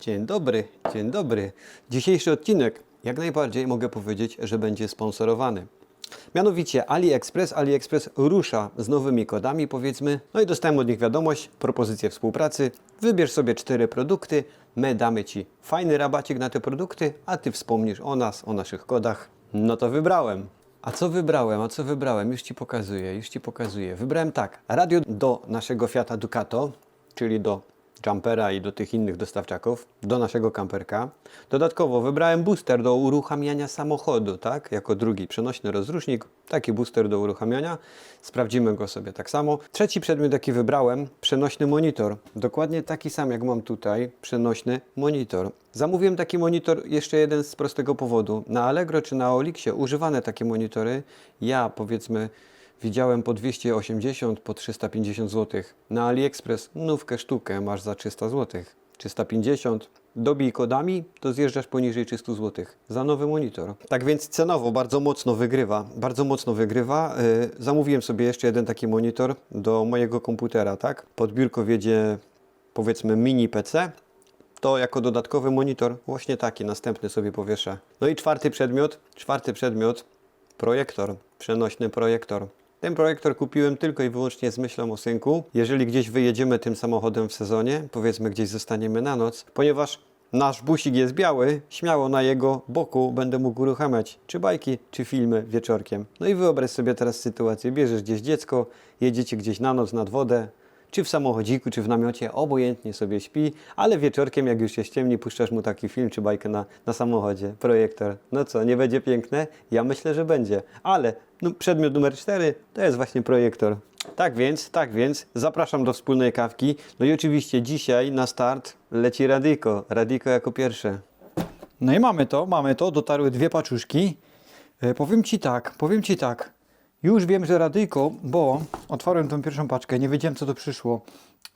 Dzień dobry, dzień dobry. Dzisiejszy odcinek jak najbardziej mogę powiedzieć, że będzie sponsorowany. Mianowicie AliExpress. AliExpress rusza z nowymi kodami, powiedzmy. No i dostałem od nich wiadomość, propozycję współpracy. Wybierz sobie cztery produkty, my damy Ci fajny rabacik na te produkty, a Ty wspomnisz o nas, o naszych kodach. No to wybrałem. A co wybrałem? A co wybrałem? Już Ci pokazuję, już Ci pokazuję. Wybrałem tak, radio do naszego Fiata Ducato, czyli do jumpera i do tych innych dostawczaków, do naszego kamperka. Dodatkowo wybrałem booster do uruchamiania samochodu, tak? Jako drugi przenośny rozrusznik, taki booster do uruchamiania. Sprawdzimy go sobie tak samo. Trzeci przedmiot, jaki wybrałem, przenośny monitor. Dokładnie taki sam, jak mam tutaj, przenośny monitor. Zamówiłem taki monitor jeszcze jeden z prostego powodu. Na Allegro czy na Olixie używane takie monitory, ja powiedzmy Widziałem po 280, po 350 zł. Na AliExpress nówkę sztukę masz za 300 zł. 350. Dobij kodami, to zjeżdżasz poniżej 300 zł za nowy monitor. Tak więc cenowo bardzo mocno wygrywa. Bardzo mocno wygrywa. Yy, zamówiłem sobie jeszcze jeden taki monitor do mojego komputera, tak? Pod biurko wiedzie powiedzmy mini PC. To jako dodatkowy monitor właśnie taki następny sobie powieszę. No i czwarty przedmiot, czwarty przedmiot projektor, przenośny projektor. Ten projektor kupiłem tylko i wyłącznie z myślą o synku. Jeżeli gdzieś wyjedziemy tym samochodem w sezonie, powiedzmy gdzieś zostaniemy na noc, ponieważ nasz busik jest biały, śmiało na jego boku będę mógł uruchamiać czy bajki, czy filmy wieczorkiem. No i wyobraź sobie teraz sytuację, bierzesz gdzieś dziecko, jedziecie gdzieś na noc nad wodę, czy w samochodziku, czy w namiocie, obojętnie sobie śpi, ale wieczorkiem, jak już się ściemni, puszczasz mu taki film czy bajkę na, na samochodzie, projektor. No co, nie będzie piękne? Ja myślę, że będzie. Ale no, przedmiot numer 4 to jest właśnie projektor. Tak więc, tak więc, zapraszam do wspólnej kawki. No i oczywiście dzisiaj na start leci Radiko. Radiko jako pierwsze. No i mamy to, mamy to, dotarły dwie paczuszki. E, powiem Ci tak, powiem Ci tak. Już wiem, że radyjko, bo otworzyłem tą pierwszą paczkę, nie wiedziałem co to przyszło.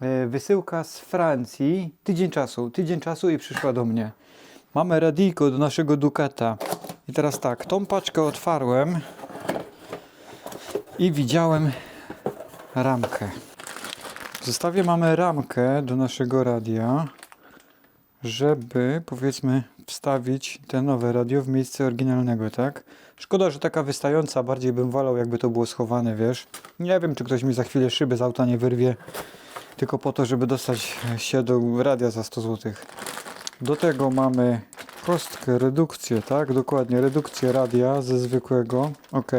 E, wysyłka z Francji, tydzień czasu, tydzień czasu i przyszła do mnie. Mamy radyjko do naszego Ducata. I teraz tak, tą paczkę otwarłem i widziałem ramkę. W zestawie mamy ramkę do naszego radia żeby powiedzmy wstawić te nowe radio w miejsce oryginalnego, tak? Szkoda, że taka wystająca, bardziej bym wolał jakby to było schowane, wiesz? Nie wiem, czy ktoś mi za chwilę szyby z auta nie wyrwie, tylko po to, żeby dostać się do radia za 100 zł. Do tego mamy kostkę, redukcję, tak? Dokładnie, redukcję radia ze zwykłego, ok.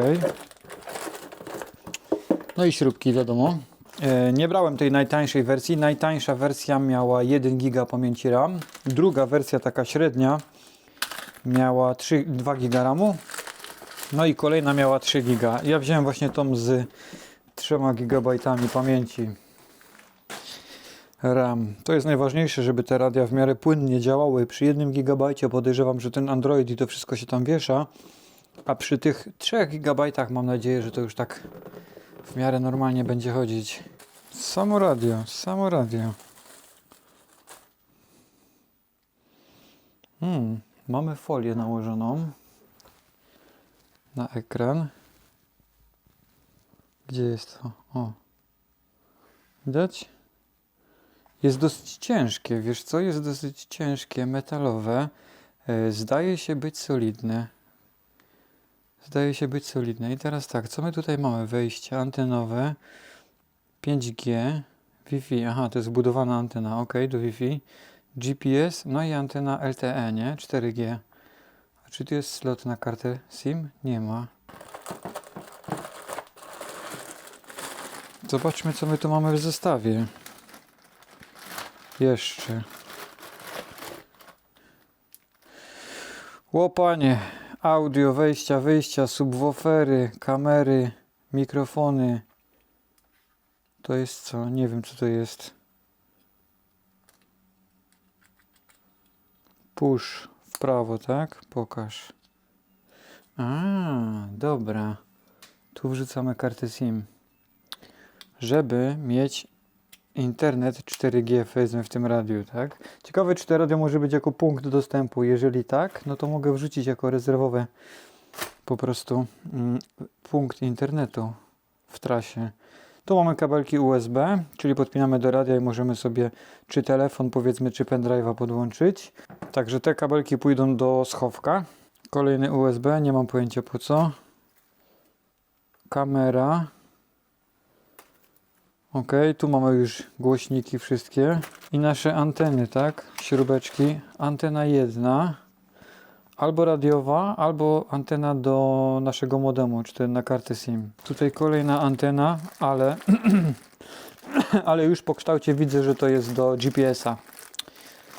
No i śrubki, wiadomo. E, Nie brałem tej najtańszej wersji. Najtańsza wersja miała 1 giga pamięci RAM. Druga wersja, taka średnia, miała 3, 2 giga RAMu. No i kolejna miała 3 giga. Ja wziąłem właśnie tą z 3 gigabajtami pamięci RAM. To jest najważniejsze, żeby te radia w miarę płynnie działały. Przy 1 gigabajcie podejrzewam, że ten Android i to wszystko się tam wiesza. A przy tych 3 gigabajtach mam nadzieję, że to już tak w miarę normalnie będzie chodzić. Samo radio, samo radio. Hmm, mamy folię nałożoną na ekran. Gdzie jest to? O. Widać? Jest dosyć ciężkie, wiesz co? Jest dosyć ciężkie, metalowe. E, Zdaje się być solidne. Zdaje się być solidne. I teraz tak, co my tutaj mamy? Wejście antenowe 5G, Wi-Fi, aha, to jest wbudowana antena, ok, do Wi-Fi, GPS, no i antena LTE, nie? 4G. A czy tu jest slot na kartę SIM? Nie ma. Zobaczmy, co my tu mamy w zestawie. Jeszcze. Łopanie, audio, wejścia, wyjścia, subwoofery, kamery, mikrofony. To jest co? Nie wiem, co to jest. Push w prawo, tak? Pokaż. A, dobra. Tu wrzucamy kartę SIM. Żeby mieć internet 4G powiedzmy w tym radiu, tak? Ciekawe, czy to radio może być jako punkt dostępu. Jeżeli tak, no to mogę wrzucić jako rezerwowe po prostu mm, punkt internetu w trasie. Tu mamy kabelki USB, czyli podpinamy do radia i możemy sobie czy telefon, powiedzmy, czy pendrive'a podłączyć. Także te kabelki pójdą do schowka. Kolejny USB, nie mam pojęcia po co. Kamera. Ok, tu mamy już głośniki wszystkie. I nasze anteny, tak? Śrubeczki. Antena jedna. Albo radiowa, albo antena do naszego modemu, czy ten na kartę SIM. Tutaj kolejna antena, ale, ale już po kształcie widzę, że to jest do GPS-a.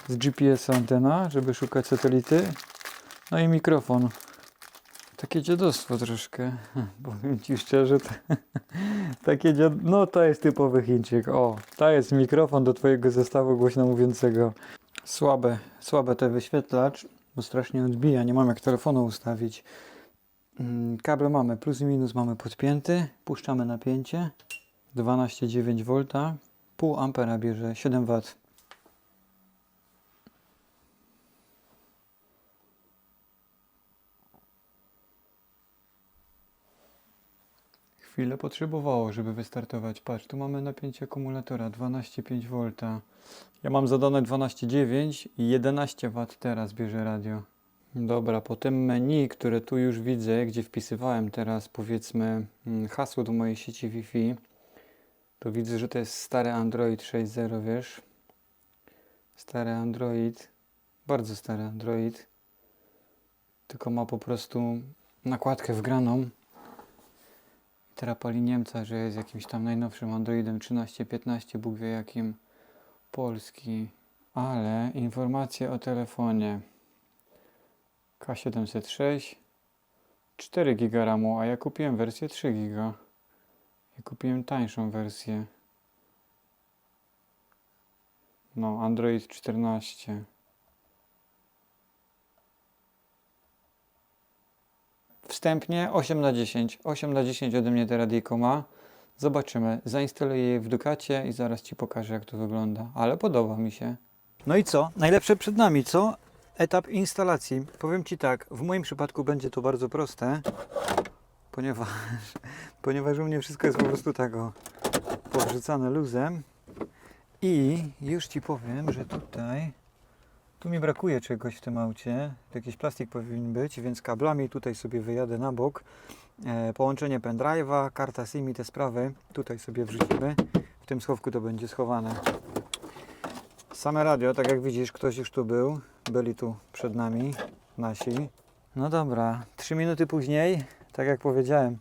Z GPS antena, żeby szukać satelity. No i mikrofon. Takie dziadostwo troszkę. Powiem Ci szczerze, to, takie dziad... no to jest typowy Chińczyk. O, to jest mikrofon do Twojego zestawu głośno mówiącego. Słabe, słabe te wyświetlacz, bo strasznie odbija. Nie mam jak telefonu ustawić. Mm, Kable mamy, plus i minus mamy podpięty. Puszczamy napięcie. 12,9 V. Pół ampera bierze 7 W. Chwilę potrzebowało, żeby wystartować. Patrz, tu mamy napięcie akumulatora 12,5 V. Ja mam zadane 12,9 i 11 W teraz bierze radio. Dobra, po tym menu, które tu już widzę, gdzie wpisywałem teraz powiedzmy mm, hasło do mojej sieci Wi-Fi, to widzę, że to jest stary Android 6.0, wiesz? Stary Android, bardzo stary Android, tylko ma po prostu nakładkę wgraną. Teraz pali Niemca, że jest jakimś tam najnowszym Androidem 13.15, Bóg wie jakim polski. Ale informacje o telefonie K706 4 GB RAMu, a ja kupiłem wersję 3 GB. Ja kupiłem tańszą wersję. No, Android 14. Wstępnie 8 na 10. 8 na 10 ode mnie te radyjko ma. Zobaczymy. Zainstaluję je w Ducacie i zaraz Ci pokażę, jak to wygląda. Ale podoba mi się. No i co? Najlepsze przed nami, co? Etap instalacji. Powiem Ci tak, w moim przypadku będzie to bardzo proste, ponieważ, ponieważ u mnie wszystko jest po prostu tak o, luzem. I już Ci powiem, że tutaj tu mi brakuje czegoś w tym aucie. Jakiś plastik powinien być, więc kablami tutaj sobie wyjadę na bok. E, połączenie pendrive'a, karta SIM i te sprawy tutaj sobie wrzucimy. W tym schowku to będzie schowane. Same radio, tak jak widzisz, ktoś już tu był. Byli tu przed nami nasi. No dobra, trzy minuty później, tak jak powiedziałem,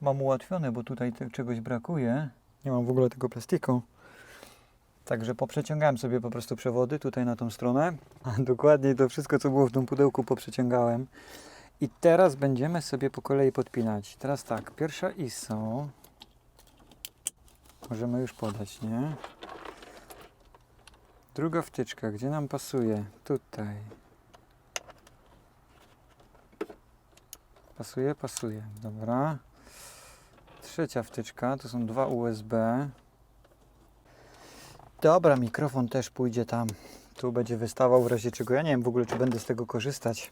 mam ułatwione, bo tutaj czegoś brakuje. Nie mam w ogóle tego plastiku. Także poprzeciągałem sobie po prostu przewody tutaj na tą stronę. A dokładniej to wszystko, co było w tym pudełku, poprzeciągałem. I teraz będziemy sobie po kolei podpinać. Teraz tak, pierwsza ISO. Możemy już podać, nie? Druga wtyczka, gdzie nam pasuje? Tutaj. Pasuje, pasuje. Dobra. Trzecia wtyczka, to są dwa USB. Dobra, mikrofon też pójdzie tam. Tu będzie wystawał w razie czego. Ja nie wiem w ogóle, czy będę z tego korzystać.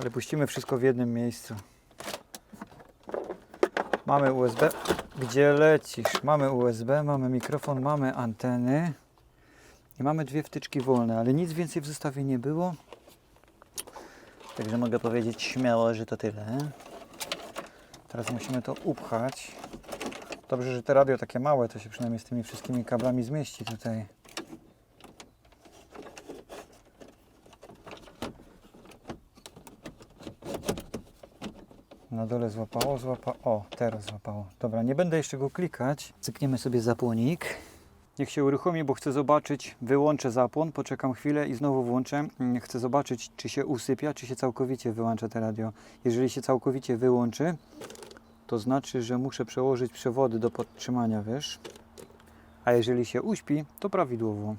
Ale puścimy wszystko w jednym miejscu. Mamy USB. Gdzie lecisz? Mamy USB, mamy mikrofon, mamy anteny. I mamy dwie wtyczki wolne, ale nic więcej w zestawie nie było. Także mogę powiedzieć śmiało, że to tyle. Teraz musimy to upchać. Dobrze, że te radio takie małe, to się przynajmniej z tymi wszystkimi kablami zmieści tutaj. Na dole złapało, złapało. O, teraz złapało. Dobra, nie będę jeszcze go klikać. Cykniemy sobie zapłonik. Niech się uruchomi, bo chcę zobaczyć. Wyłączę zapłon, poczekam chwilę i znowu włączę. Mm, Chcę zobaczyć, czy się usypia, czy się całkowicie wyłącza te radio. Jeżeli się całkowicie wyłączy, to znaczy, że muszę przełożyć przewody do podtrzymania, wiesz? A jeżeli się uśpi, to prawidłowo.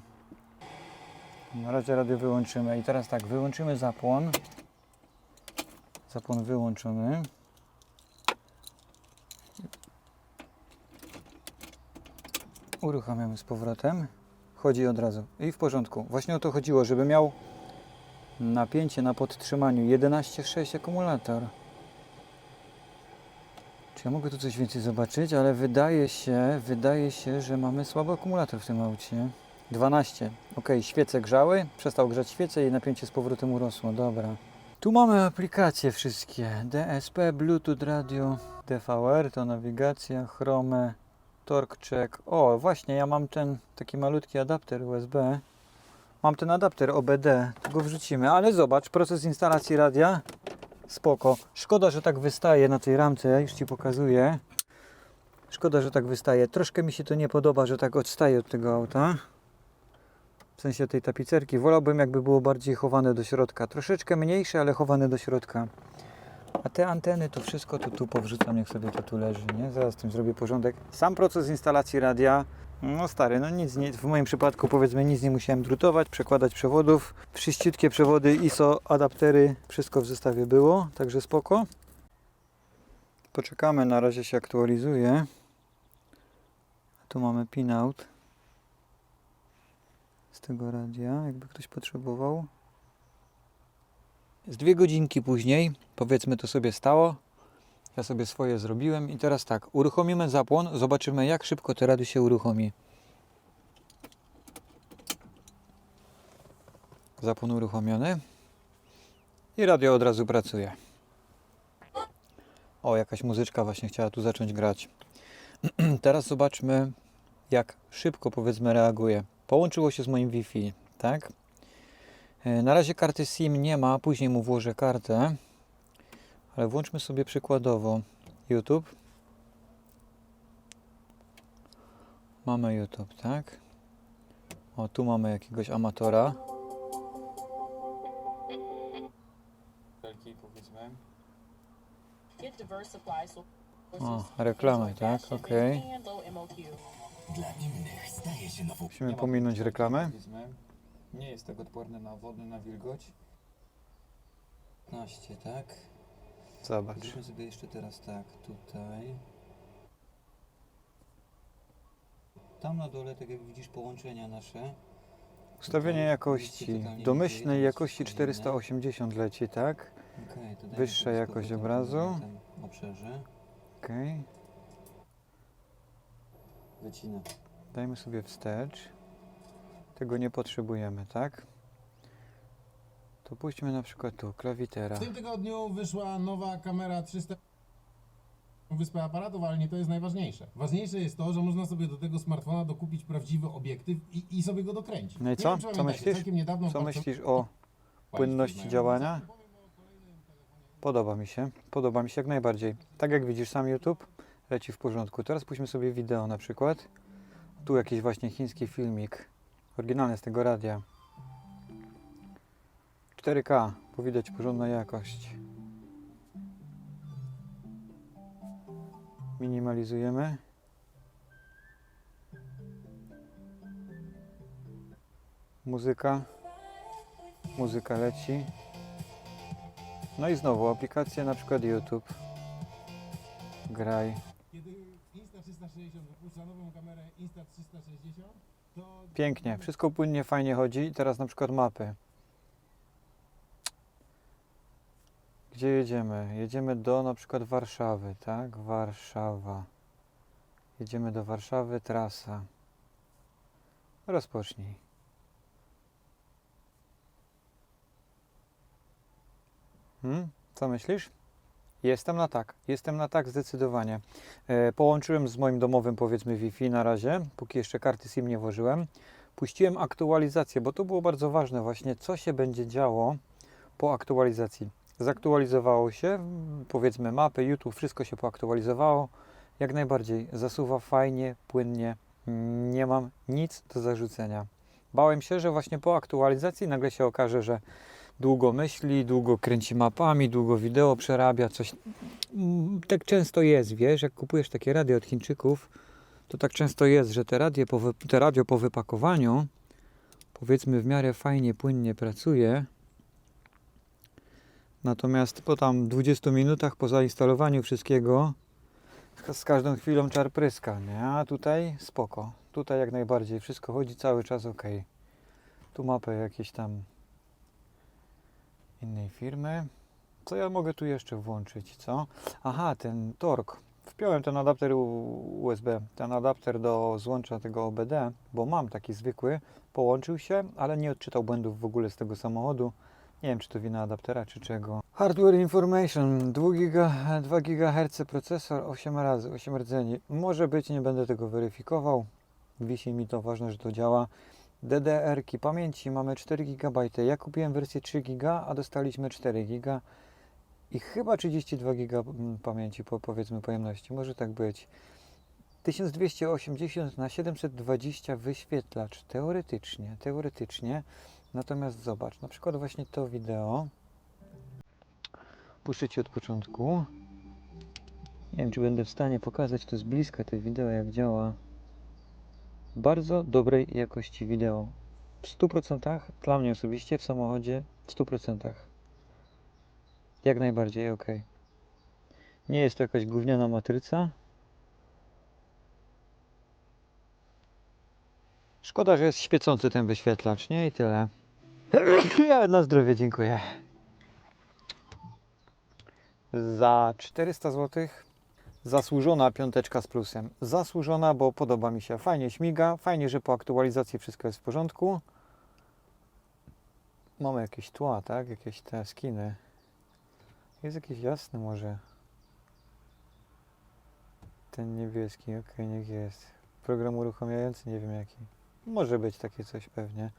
Na razie radio wyłączymy. I teraz tak, wyłączymy zapłon. Zapłon wyłączony. Uruchamiamy z powrotem. Chodzi od razu. I w porządku. Właśnie o to chodziło, żeby miał napięcie na podtrzymaniu 11,6 akumulator. Czy ja mogę tu coś więcej zobaczyć, ale wydaje się, wydaje się, że mamy słaby akumulator w tym aucie. 12. Ok, świece grzały, przestał grzać świece i napięcie z powrotem urosło. Dobra. Tu mamy aplikacje wszystkie. DSP, Bluetooth, radio, DVR to nawigacja, Chrome, Torque Check. O, właśnie, ja mam ten taki malutki adapter USB. Mam ten adapter OBD, go wrzucimy, ale zobacz, proces instalacji radia. Spoko. Szkoda, że tak wystaje na tej ramce, już Ci pokazuję. Szkoda, że tak wystaje. Troszkę mi się to nie podoba, że tak odstaje od tego auta. W sensie tej tapicerki. Wolałbym, jakby było bardziej chowane do środka. Troszeczkę mniejsze, ale chowane do środka. A te anteny, to wszystko to tu powrzucam, niech sobie to tu leży, nie? Zaraz tym zrobię porządek. Sam proces instalacji radia, no stary, no nic, nie, w moim przypadku powiedzmy nic nie musiałem drutować, przekładać przewodów. Wszyściutkie przewody ISO, adaptery, wszystko w zestawie było, także spoko. Poczekamy, na razie się aktualizuje. Tu mamy pinout z tego radia, jakby ktoś potrzebował. Z dwie godzinki później, powiedzmy to sobie stało. Ja sobie swoje zrobiłem i teraz tak, uruchomimy zapłon, zobaczymy jak szybko to radio się uruchomi. Zapłon uruchomiony i radio od razu pracuje. O, jakaś muzyczka właśnie chciała tu zacząć grać. teraz zobaczmy jak szybko powiedzmy reaguje. Połączyło się z moim Wi-Fi, tak? E, Na razie karty SIM nie ma, później mu włożę kartę. Ale włączmy sobie przykładowo YouTube. Mamy YouTube, tak? O, tu mamy jakiegoś amatora. O, reklamy, tak? Nową Musimy pominąć reklamę. Nie jest tak odporny na wodę, na wilgoć. 15, tak? Zobacz. Zróbmy sobie jeszcze teraz tak, tutaj. Tam na dole, tak jak widzisz, połączenia nasze. Ustawienie Tutaj jakości. totalnie nie dzieje, Domyślnej jest jakości fajne. 480 leci, tak? Okej, to dajmy Wyższa sobie jakość obrazu. na tym obszarze. Okej. Wycina. Dajmy sobie wstecz. Tego nie potrzebujemy, tak? To pójdźmy na przykład tu, klawitera. W tym tygodniu wyszła nowa kamera 300 wyspę aparatów, ale nie to jest najważniejsze. Ważniejsze jest to, że można sobie do tego smartfona dokupić prawdziwy obiektyw i, i sobie go dokręcić. No i Nie co? wiem, Co myślisz? Co myślisz o płynności działania? Podoba mi się, podoba mi się jak najbardziej. Tak jak widzisz, sam YouTube leci w porządku. Teraz pójdźmy sobie wideo na przykład. Tu jakiś właśnie chiński filmik, oryginalny z tego radia. 4K, bo widać porządna jakość. Minimalizujemy. Muzyka. Muzyka leci. No i znowu aplikacje na przykład YouTube. Graj. Kiedy Insta360 wypuszcza nową kamerę Insta360, to... Pięknie, wszystko płynnie, fajnie chodzi. Teraz na przykład mapy. Gdzie jedziemy? Jedziemy do na przykład Warszawy, tak? Warszawa. Jedziemy do Warszawy, trasa. Rozpocznij. Hmm? Co myślisz? Jestem na tak. Jestem na tak zdecydowanie. E, połączyłem z moim domowym, powiedzmy, Wi-Fi na razie, póki jeszcze karty SIM nie włożyłem. Puściłem aktualizację, bo to było bardzo ważne właśnie, co się będzie działo po aktualizacji. Zaktualizowało się, powiedzmy mapy, YouTube, wszystko się poaktualizowało. Jak najbardziej, zasuwa fajnie, płynnie. Nie mam nic do zarzucenia. Bałem się, że właśnie po aktualizacji nagle się okaże, że długo myśli, długo kręci mapami, długo wideo przerabia, coś. Mm, Tak często jest, wiesz, jak kupujesz takie radio od Chińczyków, to tak często jest, że te, radie po te radio po wypakowaniu, powiedzmy w miarę fajnie, płynnie pracuje, natomiast po tam 20 minutach po zainstalowaniu wszystkiego z każdą chwilą czar pryska, nie? A tutaj spoko, tutaj jak najbardziej, wszystko chodzi cały czas ok. Tu mapę jakieś tam innej firmy. Co ja mogę tu jeszcze włączyć, co? Aha, ten tork wpiąłem ten adapter USB, ten adapter do złącza tego OBD, bo mam taki zwykły, połączył się, ale nie odczytał błędów w ogóle z tego samochodu. Nie wiem, czy to wina adaptera, czy czego. Hardware information, 2, giga, 2 GHz procesor, 8 razy, 8 rdzeni. Może być, nie będę tego weryfikował. Wisi mi to, ważne, że to działa. DDR-ki pamięci mamy 4 GB. Ja kupiłem wersję 3 GB, a dostaliśmy 4 GB i chyba 32 GB mm, pamięci, po, powiedzmy pojemności. Może tak być. 1280 na 720 wyświetlacz. Teoretycznie, teoretycznie. Natomiast zobacz, na przykład właśnie to wideo. Puszczę od początku. Nie wiem, czy będę w stanie pokazać to z bliska, to wideo, jak działa. Bardzo dobrej jakości wideo. W 100% dla mnie osobiście w samochodzie w 100%. Jak najbardziej ok. Nie jest to jakaś gówniana matryca. Szkoda, że jest świecący ten wyświetlacz, nie? I tyle. Ja na zdrowie dziękuję. Za 400 zł zasłużona piąteczka z plusem. Zasłużona, bo podoba mi się. Fajnie śmiga, fajnie, że po aktualizacji wszystko jest w porządku. Mamy jakieś tła, tak? Jakieś te skiny. Jest jakiś jasny może. Ten niebieski, ok, niech jest. Program uruchamiający, nie wiem jaki. Może być takie coś pewnie.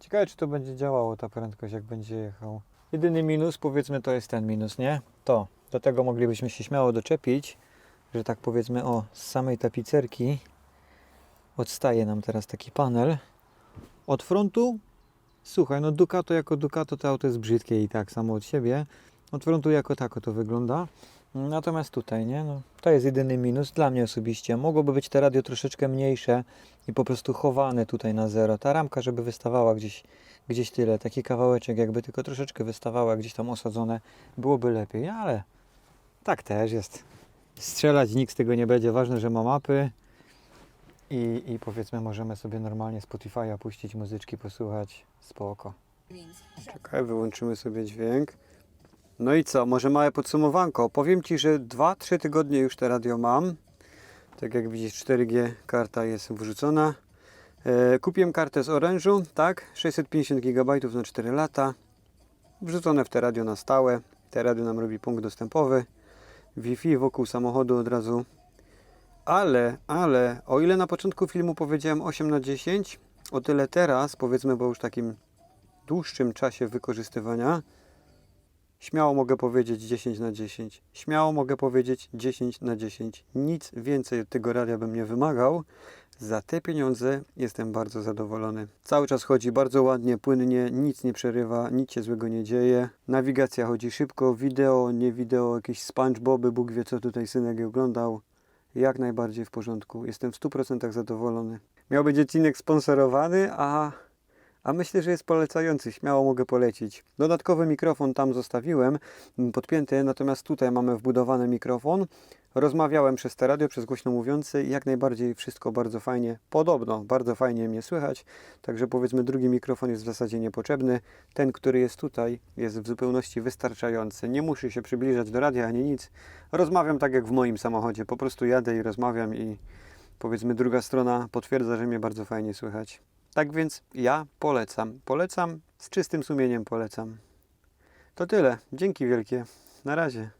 Ciekawe, czy to będzie działało ta prędkość, jak będzie jechał. Jedyny minus, powiedzmy, to jest ten minus, nie? To. Do tego moglibyśmy się śmiało doczepić, że tak powiedzmy, o, z samej tapicerki odstaje nam teraz taki panel. Od frontu, słuchaj, no Ducato jako Ducato to auto jest brzydkie i tak samo od siebie. Od frontu jako tako to wygląda. Natomiast tutaj, nie? No, to jest jedyny minus dla mnie osobiście. Mogłoby być te radio troszeczkę mniejsze i po prostu chowane tutaj na zero. Ta ramka, żeby wystawała gdzieś, gdzieś tyle. Taki kawałeczek jakby tylko troszeczkę wystawała gdzieś tam osadzone, byłoby lepiej. Ale tak też jest. Strzelać nikt z tego nie będzie. Ważne, że ma mapy. I, I powiedzmy, możemy sobie normalnie Spotify'a puścić, muzyczki posłuchać. Spoko. Czekaj, wyłączymy sobie dźwięk. No i co, może małe podsumowanko. Powiem Ci, że 2-3 tygodnie już te radio mam. Tak jak widzisz, 4G karta jest wrzucona. E, kupiłem kartę z Orange'u, tak? 650 GB na 4 lata. Wrzucone w te radio na stałe. Te radio nam robi punkt dostępowy. Wi-Fi wokół samochodu od razu. Ale, ale, o ile na początku filmu powiedziałem 8 na 10, o tyle teraz, powiedzmy, bo już takim dłuższym czasie wykorzystywania, Śmiało mogę powiedzieć 10 na 10. Śmiało mogę powiedzieć 10 na 10. Nic więcej od tego radia bym nie wymagał. Za te pieniądze jestem bardzo zadowolony. Cały czas chodzi bardzo ładnie, płynnie, nic nie przerywa, nic się złego nie dzieje. Nawigacja chodzi szybko, wideo, nie wideo, jakieś SpongeBoby, Bóg wie co tutaj synek oglądał. Jak najbardziej w porządku. Jestem w 100% zadowolony. Miał być odcinek sponsorowany, a a myślę, że jest polecający, śmiało mogę polecić. Dodatkowy mikrofon tam zostawiłem, podpięty, natomiast tutaj mamy wbudowany mikrofon. Rozmawiałem przez te radio, przez głośno mówiący i jak najbardziej wszystko bardzo fajnie, podobno bardzo fajnie mnie słychać. Także powiedzmy drugi mikrofon jest w zasadzie niepotrzebny. Ten, który jest tutaj jest w zupełności wystarczający. Nie muszę się przybliżać do radia ani nic. Rozmawiam tak jak w moim samochodzie, po prostu jadę i rozmawiam i powiedzmy druga strona potwierdza, że mnie bardzo fajnie słychać. Tak więc ja polecam. Polecam, z czystym sumieniem polecam. To tyle. Dzięki wielkie. Na razie.